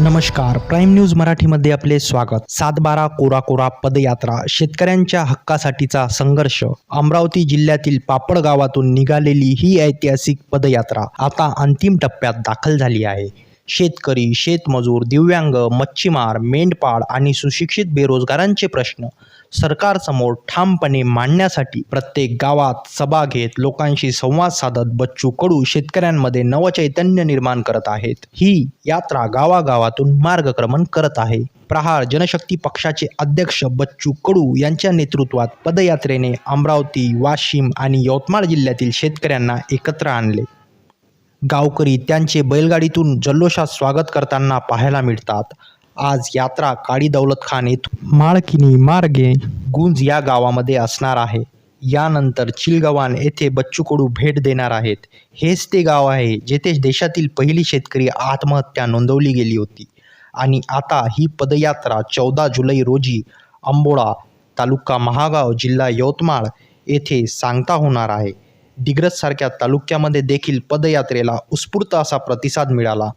नमस्कार. Prime news मराठीमध्ये आपले स्वागत. सातबारा कोरा कोरा पदयात्रा शेतकऱ्यांच्या हक्कासाठीचा संघर्ष. अमरावती जिल्ह्यातील पापड गावातून निघालेली ही ऐतिहासिक पदयात्रा आता अंतिम टप्प्यात दाखल झाली आहे. शेतकरी शेतमजूर दिव्यांग मच्छीमार मेंढपाळ आणि सुशिक्षित बेरोजगारांचे प्रश्न. सरकारसमोर ठामपणे मांडण्यासाठी प्रत्येक गावात सभा घेत लोकांशी संवाद साधत बच्चू कडू शेतकऱ्यांमध्ये नवचैतन्य निर्माण करत आहेत. ही यात्रा गावागावातून मार्गक्रमण करत आहे. प्रहार जनशक्ती पक्षाचे अध्यक्ष बच्चू कडू यांच्या नेतृत्वात पदयात्रेने अमरावती वाशिम आणि यवतमाळ जिल्ह्यातील शेतकऱ्यांना एकत्र आणले. गावकरी त्यांचे बैलगाडीतून जल्लोषात स्वागत करताना पाहायला मिळतात. आज यात्रा काळी दौलत खान येथून माळकिनी मार्गे गुंज या गावामध्ये असणार आहे. यानंतर चिलगव्हाण येथे बच्चू कडू भेट देणार आहेत. हेच ते गाव आहे जेथे देशातील पहिली शेतकरी आत्महत्या नोंदवली गेली होती. आणि आता ही पदयात्रा चौदा जुलै रोजी अंबोळा तालुका महागाव जिल्हा यवतमाळ येथे सांगता होणार आहे. दिग्रजसारख्या तालुक्यामध्ये देखील पदयात्रेला उत्स्फूर्त असा प्रतिसाद मिळाला.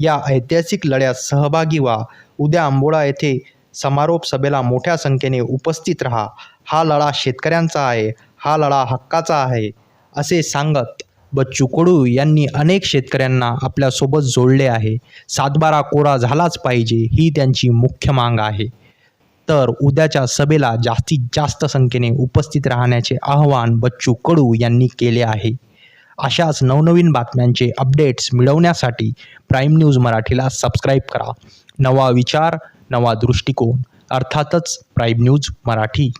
या ऐतिहासिक लढ्यात सहभागी व्हा. उद्या आंबोळा येथे समारोप सभेला मोठ्या संख्येने उपस्थित राहा. हा लढा शेतकऱ्यांचा आहे. हा लढा हक्काचा आहे असे सांगत बच्चू कडू यांनी अनेक शेतकऱ्यांना आपल्यासोबत जोडले आहे. सातबारा कोरा झालाच पाहिजे ही त्यांची मुख्य मांग आहे. तर उद्याच्या सभेला जास्तीत जास्त संख्येने उपस्थित राहण्याचे आवाहन बच्चू कडू यांनी केले आहे. अशाच नवनवीन बातम्यांचे अपडेट्स मिळवण्यासाठी प्राईम न्यूज मराठीला सबस्क्राईब करा. नवा विचार नवा दृष्टिकोन अर्थातच प्राईम न्यूज मराठी.